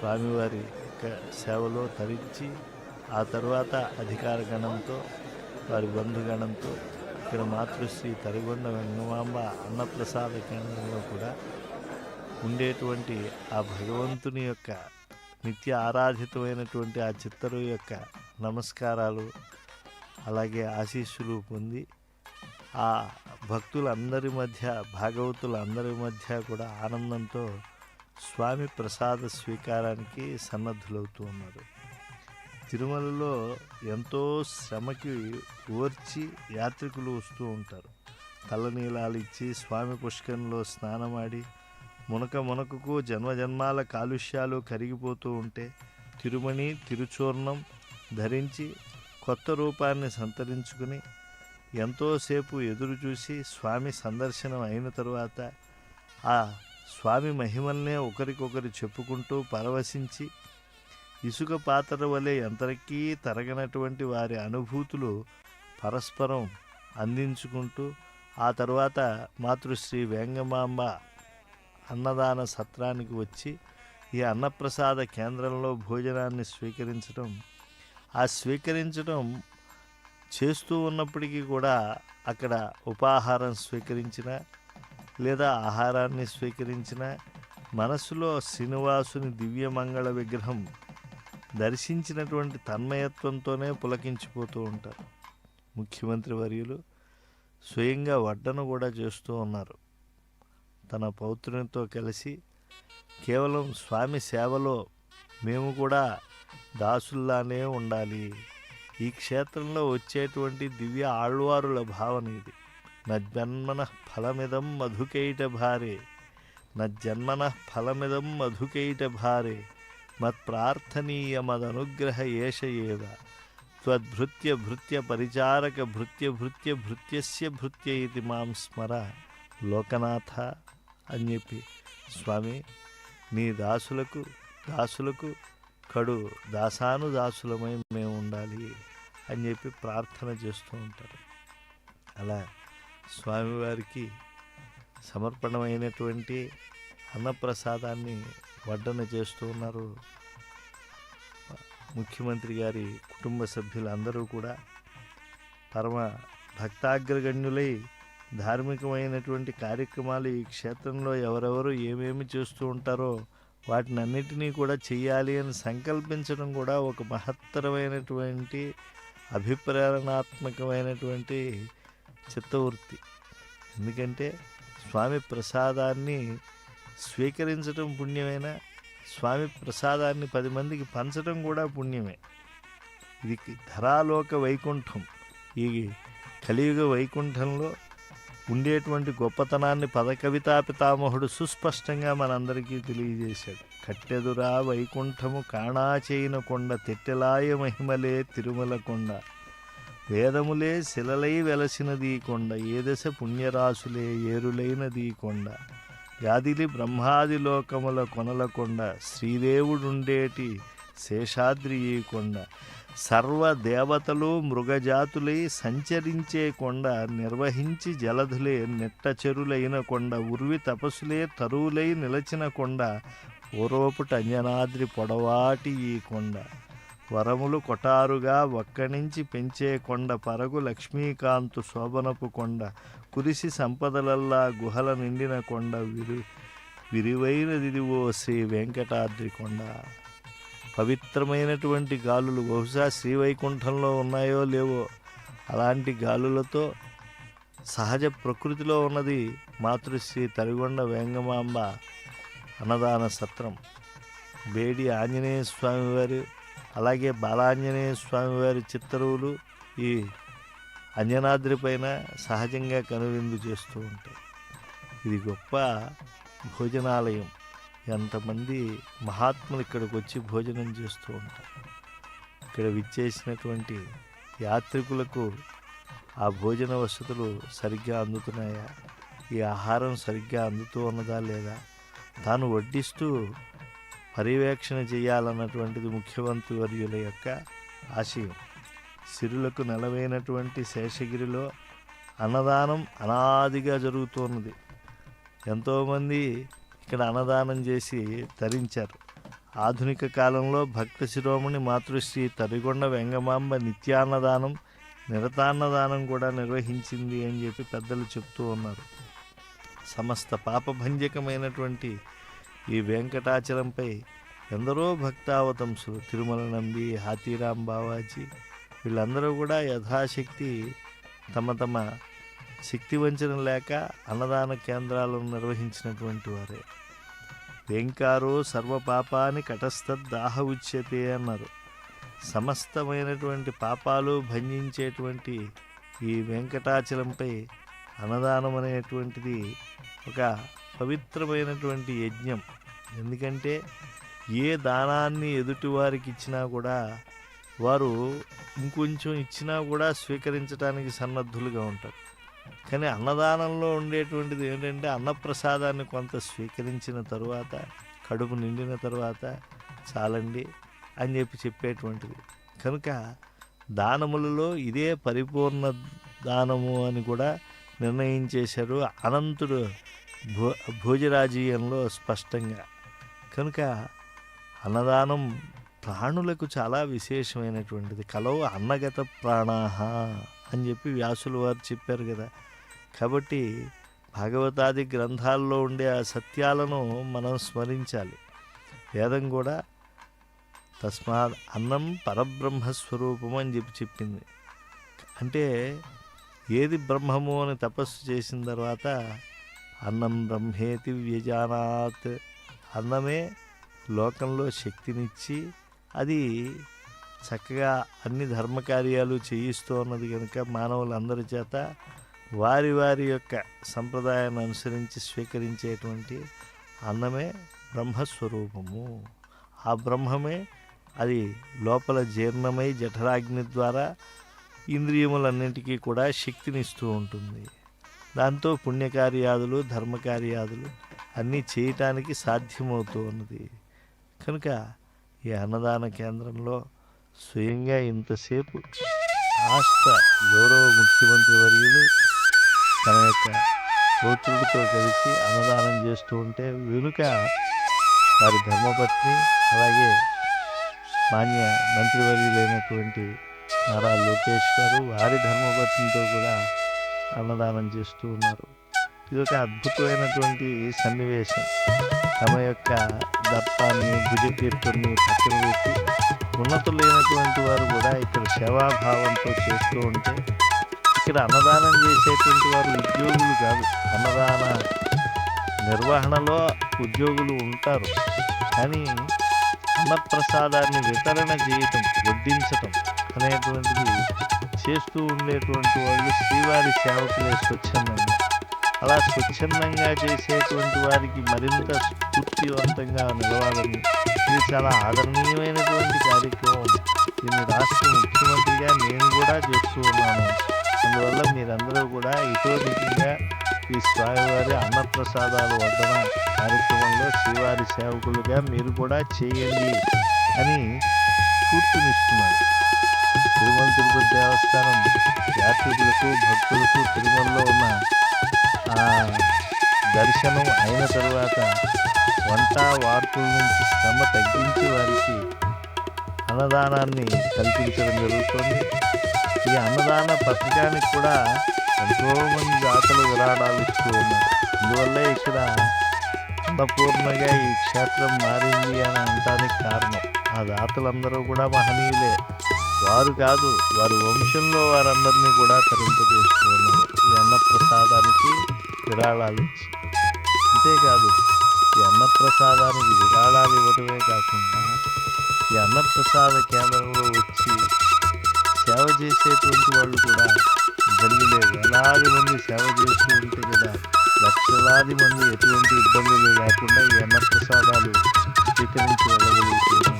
స్వామివారి యొక్క సేవలో తరించి ఆ తర్వాత అధికార గణంతో వారి బంధుగణంతో ఇక్కడ మాతృశ్రీ తరిగొండ వెంగమాంబ అన్నప్రసాద కేంద్రంలో కూడా ఉండేటువంటి ఆ భగవంతుని యొక్క నిత్య ఆరాధితమైనటువంటి ఆ చిత్తరు యొక్క నమస్కారాలు అలాగే ఆశీస్సులు పొంది ఆ భక్తులందరి మధ్య భాగవతులందరి మధ్య కూడా ఆనందంతో స్వామి ప్రసాద స్వీకారానికి సన్నద్ధులవుతూ ఉన్నారు. తిరుమలలో ఎంతో శ్రమకి ఓర్చి యాత్రికులు వస్తూ ఉంటారు. తలనీలాలు ఇచ్చి స్వామి పుష్కరంలో స్నానమాడి మునక మునకకు జన్మజన్మాల కాలుష్యాలు కరిగిపోతూ ఉంటే తిరుమణి తిరుచూర్ణం ధరించి కొత్త రూపాన్ని సంతరించుకుని ఎంతోసేపు ఎదురు చూసి స్వామి సందర్శనం అయిన తరువాత ఆ స్వామి మహిమల్నే ఒకరికొకరు చెప్పుకుంటూ పరవశించి ఇసుక పాత్ర వలె ఎంతకీ తరగనటువంటి వారి అనుభూతులు పరస్పరం అందించుకుంటూ ఆ తర్వాత మాతృశ్రీ వేంగమాంబ అన్నదాన సత్రానికి వచ్చి ఈ అన్నప్రసాద కేంద్రంలో భోజనాన్ని స్వీకరించడం ఆ స్వీకరించడం చేస్తూ ఉన్నప్పటికీ కూడా అక్కడ ఉపాహారం స్వీకరించిన లేదా ఆహారాన్ని స్వీకరించిన మనసులో శ్రీనివాసుని దివ్యమంగళ విగ్రహం దర్శించినటువంటి తన్మయత్వంతోనే పులకించిపోతూ ఉంటారు. ముఖ్యమంత్రి వర్యులు స్వయంగా వడ్డను కూడా చేస్తూ ఉన్నారు. తన పౌత్రునితో కలిసి కేవలం స్వామి సేవలో మేము కూడా దాసుల్లానే ఉండాలి. ఈ క్షేత్రంలో వచ్చేటువంటి దివ్య ఆళ్వారుల భావన ఇది. నన్మన ఫలమిదం మధుకైట భారే. నన్మన ఫలమిదం మధుకైట భారే. మత్ప్రార్థనీయమదనుగ్రహ ఏష ఏవ. త్వద్భృత్య భృత్య పరిచారక భృత్య భృత్య భృత్యస్య భృత్య ఇది మాం స్మర. లోకనాథ అని చెప్పి. స్వామి నీ దాసులకు దాసులకు కడు దాసాను దాసులమై మేము ఉండాలి అని చెప్పి ప్రార్థన చేస్తూ ఉంటారు. అలా స్వామివారికి సమర్పణమైనటువంటి అన్నప్రసాదాన్ని వడ్డన చేస్తూ ఉన్నారు. ముఖ్యమంత్రి గారి కుటుంబ సభ్యులందరూ కూడా పరమ భక్తాగ్రగణ్యులై ధార్మికమైనటువంటి కార్యక్రమాలు ఈ క్షేత్రంలో ఎవరెవరు ఏమేమి చేస్తూ ఉంటారో వాటినన్నిటినీ కూడా చేయాలి అని సంకల్పించడం కూడా ఒక మహత్తరమైనటువంటి అభిప్రేరణాత్మకమైనటువంటి చిత్తవృత్తి. ఎందుకంటే స్వామి ప్రసాదాన్ని స్వీకరించడం పుణ్యమైనా? స్వామి ప్రసాదాన్ని పది మందికి పంచడం కూడా పుణ్యమే. ఇది ధరాలోక వైకుంఠం. ఈ కలియుగ వైకుంఠంలో ఉండేటువంటి గొప్పతనాన్ని పదకవితా పితామహుడు సుస్పష్టంగా మనందరికీ తెలియజేశాడు. కట్టెదురా వైకుంఠము కాణాచేయిన కొండ తెట్టెలాయ మహిమలే తిరుమల కొండ వేదములే శిలలై వెలసినది కొండ ఏ దశ పుణ్యరాశులే ఏరులైనది కొండ. యాదిలి బ్రహ్మాది లోకముల కొనల కొండ శ్రీదేవుడుండేటి శేషాద్రి ఈ కొండ. సర్వ దేవతలు మృగజాతులై సంచరించే కొండ నిర్వహించి జలధులే నెట్టచెరులైన కొండ ఉర్వి తపస్సులే తరువులై నిలచిన కొండ పూర్వపుట అంజనాద్రి పొడవాటి ఈ కొండ. వరములు కొటారుగా ఒక్కనించి పెంచే కొండ పరగు లక్ష్మీకాంతు శోభనపు కొండ కురిసి సంపదలల్లా గుహల నిండిన కొండ విరి విరివైనది ఓ శ్రీ వెంకటాద్రి కొండ. పవిత్రమైనటువంటి గాలులు బహుశా శ్రీవైకుంఠంలో ఉన్నాయో లేవో అలాంటి గాలులతో సహజ ప్రకృతిలో ఉన్నది మాతృశ్రీ తరిగొండ వేంగమాంబ అన్నదాన సత్రం. బేడి ఆంజనేయ స్వామివారి అలాగే బాలాంజనేయ స్వామివారి చిత్తరువులు ఈ అంజనాద్రి పైన సహజంగా కనువిందు చేస్తూ ఉంటాయి. ఇది గొప్ప భోజనాలయం. ఎంతమంది మహాత్ములు ఇక్కడికి వచ్చి భోజనం చేస్తూ ఉంటారు. ఇక్కడ విచ్చేసినటువంటి యాత్రికులకు ఆ భోజన వసతులు సరిగ్గా అందుతున్నాయా? ఈ ఆహారం సరిగ్గా అందుతూ ఉన్నదా లేదా? తాను వడ్డిస్తూ పర్యవేక్షణ చేయాలన్నటువంటిది ముఖ్యమంత్రి వర్యుల యొక్క ఆశయం. సిరులకు నెలవైనటువంటి శేషగిరిలో అన్నదానం అనాదిగా జరుగుతున్నది ఎంతోమంది ఇక్కడ అన్నదానం చేసి తరించారు. ఆధునిక కాలంలో భక్త శిరోమణి మాతృశ్రీ తరిగొండ వెంగమాంబ నిత్యాన్నదానం నిరతాన్నదానం కూడా నిర్వహించింది అని చెప్పి పెద్దలు చెప్తూ ఉన్నారు. సమస్త పాపభంజకమైనటువంటి ఈ వెంకటాచలంపై ఎందరో భక్తావతంసులు తిరుమల నంబి హాతీరాం బావాజీ వీళ్ళందరూ కూడా యథాశక్తి తమ తమ శక్తి వంచన లేక అన్నదాన కేంద్రాలను నిర్వహించినటువంటి వారే. వెంకారో సర్వపాపాని కటస్థద్దాహ ఉచ్యతే అన్నారు. సమస్తమైనటువంటి పాపాలు భంజించేటువంటి ఈ వెంకటాచలంపై అన్నదానం అనేటువంటిది ఒక పవిత్రమైనటువంటి యజ్ఞం. ఎందుకంటే ఏ దానాన్ని ఎదుటివారికి ఇచ్చినా కూడా వారు ఇంకొంచెం ఇచ్చినా కూడా స్వీకరించడానికి సన్నద్ధులుగా ఉంటారు. కానీ అన్నదానంలో ఉండేటువంటిది ఏంటంటే అన్నప్రసాదాన్ని కొంత స్వీకరించిన తరువాత కడుపు నిండిన తర్వాత చాలండి అని చెప్పి చెప్పేటువంటిది. కనుక దానములలో ఇదే పరిపూర్ణ దానము అని కూడా నిర్ణయించేశారు అనంతుడు భో భోజరాజీయంలో స్పష్టంగా. కనుక అన్నదానం ప్రాణులకు చాలా విశేషమైనటువంటిది. కలవు అన్నగత ప్రాణాహ అని చెప్పి వ్యాసులు వారు చెప్పారు కదా. కాబట్టి భాగవతాది గ్రంథాల్లో ఉండే ఆ సత్యాలను మనం స్మరించాలి. వేదం కూడా తస్మాత్ అన్నం పరబ్రహ్మస్వరూపం అని చెప్పి చెప్పింది. అంటే ఏది బ్రహ్మము అని తపస్సు చేసిన తర్వాత అన్నం బ్రహ్మేతి వ్యజానాత్ అన్నమే లోకంలో శక్తినిచ్చి అది చక్కగా అన్ని ధర్మకార్యాలు చేయిస్తూ ఉన్నది కనుక మానవులందరి చేత వారి వారి యొక్క సంప్రదాయాన్ని అనుసరించి స్వీకరించేటువంటి అన్నమే బ్రహ్మస్వరూపము. ఆ బ్రహ్మమే అది లోపల జీర్ణమై జఠరాగ్ని ద్వారా ఇంద్రియములన్నింటికీ కూడా శక్తినిస్తూ ఉంటుంది. దాంతో పుణ్యకార్యాదులు ధర్మకార్యాదులు అన్నీ చేయటానికి సాధ్యమవుతూ ఉన్నది. కనుక ఈ అన్నదాన కేంద్రంలో స్వయంగా ఇంతసేపు రాష్ట్ర గౌరవ ముఖ్యమంత్రి వర్యులు తన యొక్క పౌత్రుడితో కలిసి అన్నదానం చేస్తూ ఉంటే వెనుక వారి ధర్మపత్ని అలాగే మాన్య మంత్రివర్యులైనటువంటి నారా లోకేష్ గారు వారి ధర్మపత్నితో కూడా అన్నదానం చేస్తూ ఉన్నారు. ఇది ఒక అద్భుతమైనటువంటి సన్నివేశం. తమ యొక్క దత్తాన్ని భుజకీర్తుని పక్కన పెట్టి ఉన్నతులైనటువంటి వారు కూడా ఇక్కడ సేవాభావంతో చేస్తూ ఉంటే ఇక్కడ అన్నదానం చేసేటువంటి వారు ఉద్యోగులు కాదు. అన్నదాన నిర్వహణలో ఉద్యోగులు ఉంటారు. కానీ అన్నప్రసాదాన్ని వితరణ చేయటం వడ్డించటం అనేటువంటిది చేస్తూ ఉండేటువంటి వాళ్ళు శ్రీవారి సేవకులే స్వచ్ఛందంగా అలా స్వచ్ఛందంగా చేసేటువంటి వారికి మరింత స్ఫూర్తివంతంగా నిలవాలని ఇది చాలా ఆదరణీయమైనటువంటి కార్యక్రమం. దీన్ని రాష్ట్ర ముఖ్యమంత్రిగా నేను కూడా చేస్తూ ఉన్నాను. అందువల్ల మీరందరూ కూడా ఇతోధికంగా ఈ స్వామివారి అన్నప్రసాదాలు వద్దన కార్యక్రమంలో శ్రీవారి సేవకులుగా మీరు కూడా చేయండి అని స్ఫూర్తినిస్తున్నారు తిరుమల తిరుపతి దేవస్థానం యాత్రికులకు భక్తులకు తిరుమలలో దర్శనం అయిన తరువాత వంట వార్పుల నుంచి శ్రమ తగ్గించి వారికి అన్నదానాన్ని కల్పించడం జరుగుతుంది. ఈ అన్నదాన పథకానికి కూడా ఎంతోమంది దాతలు విరాళాలు ఇస్తూ ఉన్నారు. అందువల్లే ఇక్కడ అన్నపూర్ణగా ఈ క్షేత్రం మారింది అని అనడానికి కారణం. ఆ దాతలందరూ కూడా మహనీయులే. వారు కాదు వారి వంశంలో వారందరినీ కూడా తరింపజేస్తూ ఉన్నారు. ఈ అన్నప్రసాదానికి విరాళాలు ఇచ్చి. అంతేకాదు ఈ అన్నప్రసాదానికి విరాళాలు ఇవ్వటమే కాకుండా ఈ అన్నప్రసాద కేంద్రంలో వచ్చి సేవ చేసేటువంటి వాళ్ళు కూడా జల్లులే వేలాది మంది సేవ చేస్తూ ఉంటే కదా లక్షలాది మంది ఎటువంటి ఇబ్బందులు లేకుండా ఈ అన్నప్రసాదాలు స్వీకరించి వెళ్ళగలుగుతున్నాం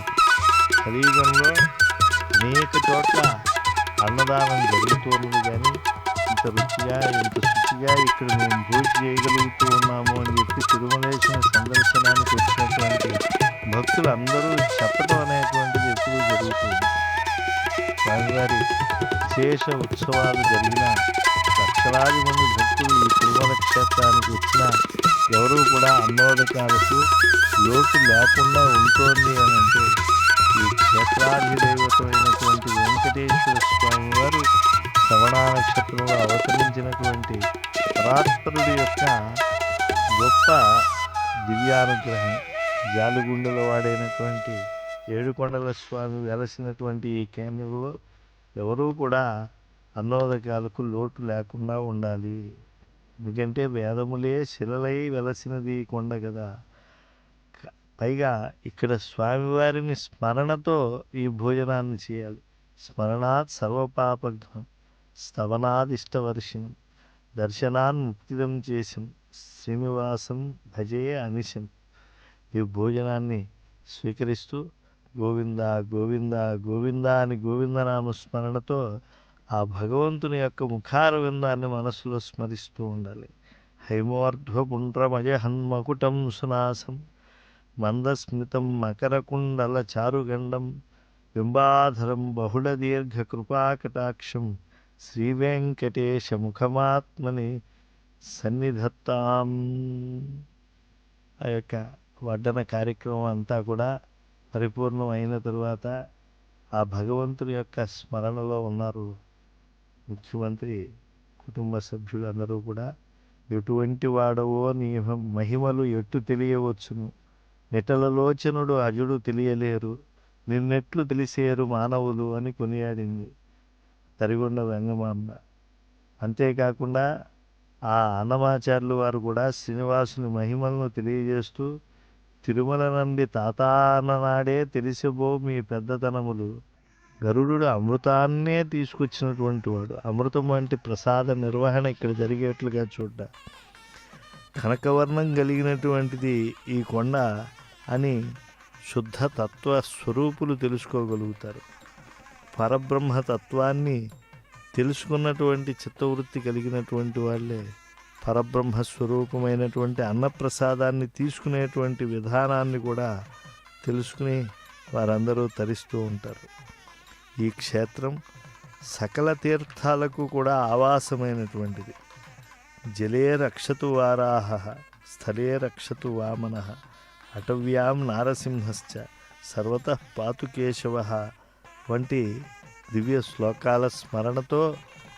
కలియుగంలో అనేక చోట్ల అన్నదానం జరుగుతుంది కానీ ఇంత రుచిగా ఇంత శుచిగా ఇక్కడ మేము భోజనం చేయగలుగుతూ ఉన్నాము అని చెప్పి తిరుమలేసిన సందర్శనానికి వచ్చినటువంటి భక్తులు అందరూ చెప్పడం అనేటువంటిది ఎప్పుడూ జరుగుతుంది. స్వామివారి విశేష ఉత్సవాలు జరిగిన లక్షలాది మంది భక్తులు ఈ తిరుమల క్షేత్రానికి వచ్చిన ఎవరూ కూడా అన్నోదకాలకు లోటు లేకుండా ఉంటుంది అని అంటే ఈ క్షేత్రాధిదైవతమైనటువంటి వెంకటేశ్వర స్వామి వారు శ్రవణ నక్షత్రంలో అవతరించినటువంటి పరాత్పరుడి యొక్క గొప్ప దివ్యానుగ్రహం. జాలుగుండెలో వాడైనటువంటి ఏడుకొండల స్వామి వెలసినటువంటి ఈ కేంద్రంలో ఎవరూ కూడా అన్నోదకాలకు లోటు లేకుండా ఉండాలి. ఎందుకంటే వేదములే శిలలై వెలసినది కొండ కదా. పైగా ఇక్కడ స్వామివారిని స్మరణతో ఈ భోజనాన్ని చేయాలి. స్మరణాత్ సర్వపాపఘ్నం. స్తవనాద్ దర్శనాన్ముక్తిదం దర్శనాన్ శ్రీనివాసం భజే అనిశం ఈ భోజనాన్ని స్వీకరిస్తూ గోవింద గోవింద గోవింద అని గోవిందనామ స్మరణతో ఆ భగవంతుని యొక్క ముఖార విందాన్ని మనసులో స్మరిస్తూ ఉండాలి. హైమోర్ధ్వపుండ్రమయ హన్మకుటం సునాసం మందస్మితం మకరకుండల చారుగండం బింబాధరం బహుళ శ్రీ వెంకటేశ ముఖమాత్మని సన్నిధత్తాం. ఆ యొక్క వడ్డన కార్యక్రమం అంతా కూడా పరిపూర్ణం అయిన తరువాత ఆ భగవంతుని యొక్క స్మరణలో ఉన్నారు ముఖ్యమంత్రి కుటుంబ సభ్యులు అందరూ కూడా. ఎటువంటి వాడవో నీ మహిమలు ఎట్టు తెలియవచ్చును. నిటలలోచనుడు అజుడు తెలియలేరు. నిన్నెట్లు తెలిసేరు మానవులు అని కొనియాడింది. తరిగొండ వెంగమాంబ. అంతేకాకుండా ఆ అన్నమాచార్యులు వారు కూడా శ్రీనివాసుని మహిమలను తెలియజేస్తూ తిరుమల నుండి తాతాననాడే తెలిసిపో మీ పెద్దతనములు. గరుడు అమృతాన్నే తీసుకొచ్చినటువంటి వాడు. అమృతం వంటి ప్రసాద నిర్వహణ ఇక్కడ జరిగేట్లుగా చూడ్డ. కనకవర్ణం కలిగినటువంటిది ఈ కొండ అని శుద్ధ తత్వ స్వరూపులు తెలుసుకోగలుగుతారు. పరబ్రహ్మ తత్వాన్ని తెలుసుకున్నటువంటి చిత్తవృత్తి కలిగినటువంటి వాళ్ళే. పరబ్రహ్మ స్వరూపమైనటువంటి అన్నప్రసాదాన్ని తీసుకునేటువంటి విధానాన్ని కూడా తెలుసుకుని వారందరూ తరిస్తూ ఉంటారు. ఈ క్షేత్రం సకల తీర్థాలకు కూడా ఆవాసమైనటువంటిది. జలే రక్షతు వారాహ స్థలే రక్షతు వామన అటవ్యాం నారసింహశ్చ సర్వత పాతు కేశవ వంటి దివ్య శ్లోకాల స్మరణతో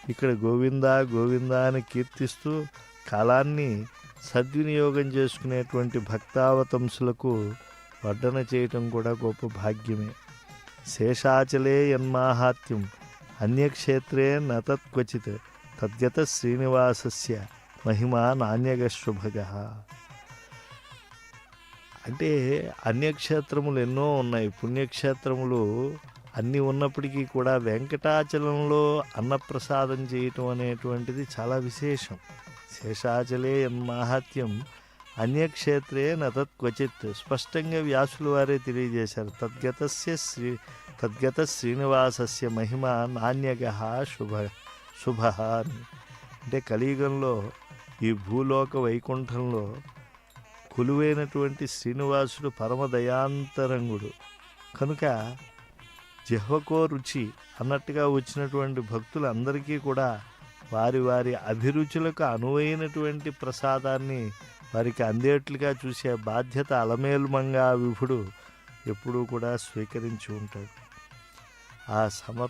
ఇక్కడ గోవింద గోవింద అని కీర్తిస్తూ కాలాన్ని సద్వినియోగం చేసుకునేటువంటి భక్తావతంసులకు వడ్డన చేయటం కూడా గొప్ప భాగ్యమే. శేషాచలే యన్మాహాత్యం అన్యక్షేత్రే నతత్వచిత్ తద్యత శ్రీనివాసస్య మహిమ నాణ్యగశుభగ అంటే అన్యక్షేత్రములు ఎన్నో ఉన్నాయి. పుణ్యక్షేత్రములు అన్నీ ఉన్నప్పటికీ కూడా వెంకటాచలంలో అన్నప్రసాదం చేయటం అనేటువంటిది చాలా విశేషం. శేషాచలే మహాత్యం అన్యక్షేత్రే నతత్వచిత్ స్పష్టంగా వ్యాసులు వారే తెలియజేశారు. తద్గతస్య శ్రీ తద్గత శ్రీనివాసస్య మహిమ నాణ్యగ శుభ శుభ అంటే కలియుగంలో ఈ భూలోక వైకుంఠంలో కొలువైనటువంటి శ్రీనివాసుడు పరమదయాంతరంగుడు కనుక జిహ్వకో రుచి అన్నట్టుగా వచ్చినటువంటి భక్తులందరికీ కూడా వారి వారి అభిరుచులకు అనువైనటువంటి ప్రసాదాన్ని వారికి అందేట్లుగా చూసే బాధ్యత అలమేలుమంగా విభుడు ఎప్పుడూ కూడా స్వీకరించి ఉంటాడు. ఆ సమర్పణ